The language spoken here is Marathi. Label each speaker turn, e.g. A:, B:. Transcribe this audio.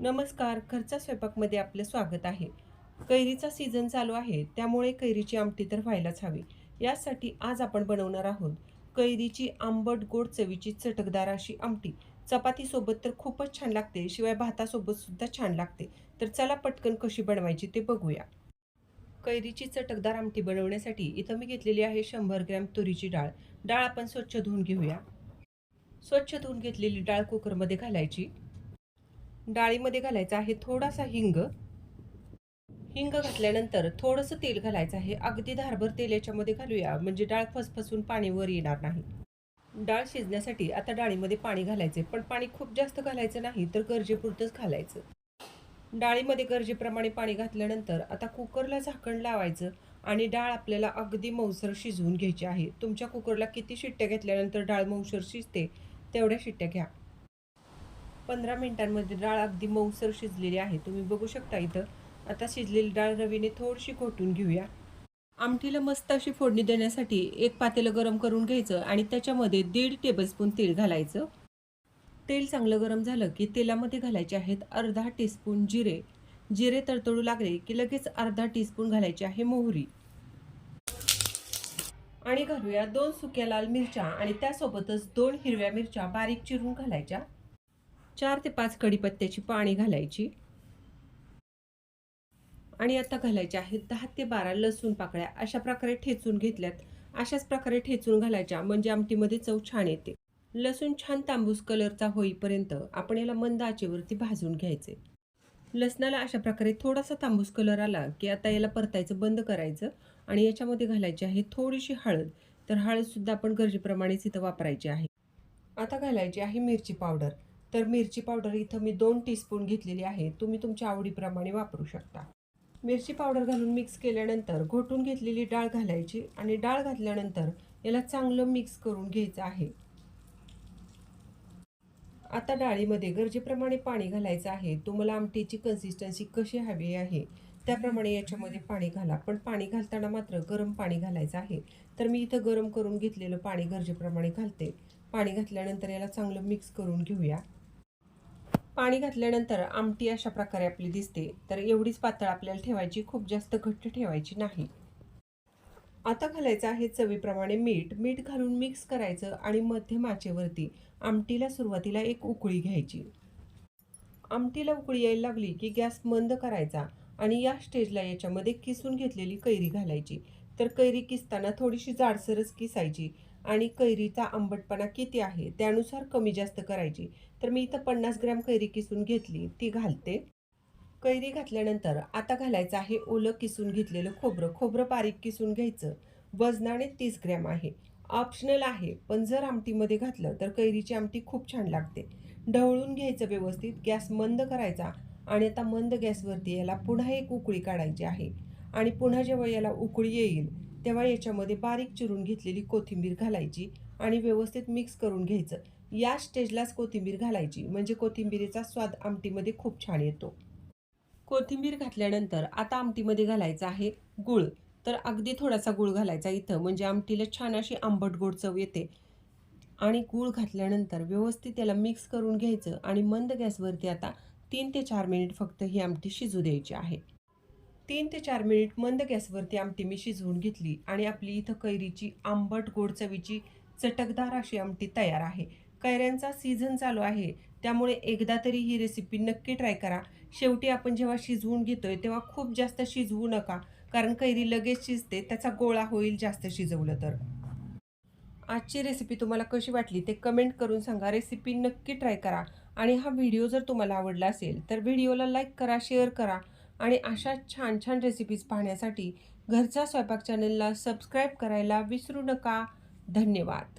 A: नमस्कार घरचा स्वयंपाकमध्ये आपलं स्वागत आहे. कैरीचा सीझन चालू आहे त्यामुळे कैरीची आमटी तर व्हायलाच हवी. यासाठी आज आपण बनवणार आहोत कैरीची आंबट गोड चवीची चटकदार अशी आमटी. चपातीसोबत तर खूपच छान लागते शिवाय भातासोबत सुद्धा छान लागते. तर चला पटकन कशी बनवायची ते बघूया. कैरीची चटकदार आमटी बनवण्यासाठी इथं मी घेतलेली आहे शंभर ग्रॅम तुरीची डाळ. डाळ आपण स्वच्छ धुवून घेऊया. स्वच्छ धुवून घेतलेली डाळ कुकरमध्ये घालायची. डाळीमध्ये घालायचं आहे थोडासा हिंग. हिंग घातल्यानंतर थोडंसं तेल घालायचं आहे. अगदी धारभर तेल याच्यामध्ये घालूया. म्हणजे डाळ फसफसून पाणी वर येणार नाही. डाळ शिजण्यासाठी आता डाळीमध्ये पाणी घालायचे पण पाणी खूप जास्त घालायचं नाही तर गरजेपुरतंच घालायचं. डाळीमध्ये गरजेप्रमाणे पाणी घातल्यानंतर आता कुकरला झाकण लावायचं आणि डाळ आपल्याला अगदी मऊसर शिजवून घ्यायची आहे. तुमच्या कुकरला किती शिट्ट्या घेतल्यानंतर डाळ मऊसर शिजते तेवढ्या शिट्ट्या घ्या. पंधरा मिनिटांमध्ये डाळ अगदी मऊसर शिजलेली आहे. तुम्ही बघू शकता इथं. आता शिजलेली डाळ रवीने थोडीशी घोटून घेऊया. आमटीला मस्त अशी फोडणी देण्यासाठी एक पातेलं गरम करून घ्यायचं आणि त्याच्यामध्ये दीड टेबलस्पून तेल घालायचं. तेल चांगलं गरम झालं की तेलामध्ये घालायचे आहेत अर्धा टीस्पून जिरे. जिरे तडतडू लागले की लगेच अर्धा टीस्पून घालायचे आहे मोहरी. आणि घालूया दोन सुक्या लाल मिरच्या आणि त्यासोबतच दोन हिरव्या मिरच्या बारीक चिरून घालायच्या. चार ते पाच कढीपत्त्याची पाणी घालायची. आणि आता घालायच्या आहेत दहा ते बारा लसूण पाकळ्या. अशा प्रकारे ठेचून घेतल्यात. अशाच प्रकारे ठेचून घालायच्या. म्हणजे आमटीमध्ये चव छान येते. लसूण छान तांबूस कलरचा होईपर्यंत आपण याला मंद आचेवरती भाजून घ्यायचे. लसणाला अशा प्रकारे थोडासा तांबूस कलर आला की आता याला परतायचं बंद करायचं. आणि याच्यामध्ये घालायची आहे थोडीशी हळद. तर हळदसुद्धा आपण गरजेप्रमाणेच इथं वापरायची आहे. आता घालायची आहे मिरची पावडर. तर मिरची पावडर इथं मी दोन टीस्पून घेतलेली आहे. तुम्ही तुमच्या आवडीप्रमाणे वापरू शकता. मिरची पावडर घालून मिक्स केल्यानंतर घोटून घेतलेली डाळ घालायची आणि डाळ घातल्यानंतर याला चांगलं मिक्स करून घ्यायचं आहे. आता डाळीमध्ये गरजेप्रमाणे पाणी घालायचं आहे. तुम्हाला आमटीची कन्सिस्टन्सी कशी हवी आहे त्याप्रमाणे याच्यामध्ये पाणी घाला. पण पाणी घालताना मात्र गरम पाणी घालायचं आहे. तर मी इथं गरम करून घेतलेलं पाणी गरजेप्रमाणे घालते. पाणी घातल्यानंतर याला चांगलं मिक्स करून घेऊया. पाणी घातल्यानंतर आमटी अशा प्रकारे आपली दिसते तर एवढीच पातळ आपल्याला ठेवायची खूप जास्त घट्ट ठेवायची नाही. आता घालायचं आहे चवीप्रमाणे मीठ. मीठ घालून मिक्स करायचं आणि मध्यम आचेवरती आमटीला सुरुवातीला एक उकळी घ्यायची. आमटीला उकळी यायला लागली की गॅस मंद करायचा आणि या स्टेजला याच्यामध्ये किसून घेतलेली कैरी घालायची. तर कैरी किसताना थोडीशी जाडसरच किसायची. आणि कैरीचा आंबटपणा किती आहे त्यानुसार कमी जास्त करायची. तर मी इथं पन्नास ग्रॅम कैरी किसून घेतली ती घालते. कैरी घातल्यानंतर आता घालायचं आहे ओलं किसून घेतलेलं खोबरं. खोबरं बारीक किसून घ्यायचं. वजनाने तीस ग्रॅम आहे. ऑप्शनल आहे पण जर आमटीमध्ये घातलं तर कैरीची आमटी खूप छान लागते. ढवळून घ्यायचं व्यवस्थित गॅस मंद करायचा आणि आता मंद गॅसवरती याला पुन्हा एक उकळी काढायची आहे. आणि पुन्हा जेव्हा याला उकळी येईल तेव्हा याच्यामध्ये बारीक चिरून घेतलेली कोथिंबीर घालायची आणि व्यवस्थित मिक्स करून घ्यायचं. या स्टेजलाच कोथिंबीर घालायची. म्हणजे कोथिंबीरीचा स्वाद आमटीमध्ये खूप छान येतो. कोथिंबीर घातल्यानंतर आता आमटीमध्ये घालायचं आहे गुळ. तर अगदी थोडासा गुळ घालायचा इथं. म्हणजे आमटीला छान अशी आंबट गोड चव येते. आणि गूळ घातल्यानंतर व्यवस्थित त्याला मिक्स करून घ्यायचं. आणि मंद गॅसवरती आता तीन ते चार मिनिट फक्त ही आमटी शिजू द्यायची आहे. तीन ते चार मिनिट मंद गॅसवरती आमटी मी शिजवून घेतली आणि आपली इथं कैरीची आंबट गोड चवीची चटकदार अशी आमटी तयार आहे. कैऱ्यांचा सीझन चालू आहे. त्यामुळे एकदा तरी ही रेसिपी नक्की ट्राय करा. शेवटी आपण जेव्हा शिजवून घेतोय तेव्हा खूप जास्त शिजवू नका कारण कैरी लगेच शिजते त्याचा गोळा होईल जास्त शिजवलं तर. आजची रेसिपी तुम्हाला कशी वाटली ते कमेंट करून सांगा. रेसिपी नक्की ट्राय करा. आणि हा व्हिडिओ जर तुम्हाला आवडला असेल तर व्हिडिओला लाईक करा शेअर करा. आणि अशा छान छान रेसिपीज पाहण्यासाठी घरचा स्वयंपाक चॅनलला सबस्क्राईब करायला विसरू नका. धन्यवाद.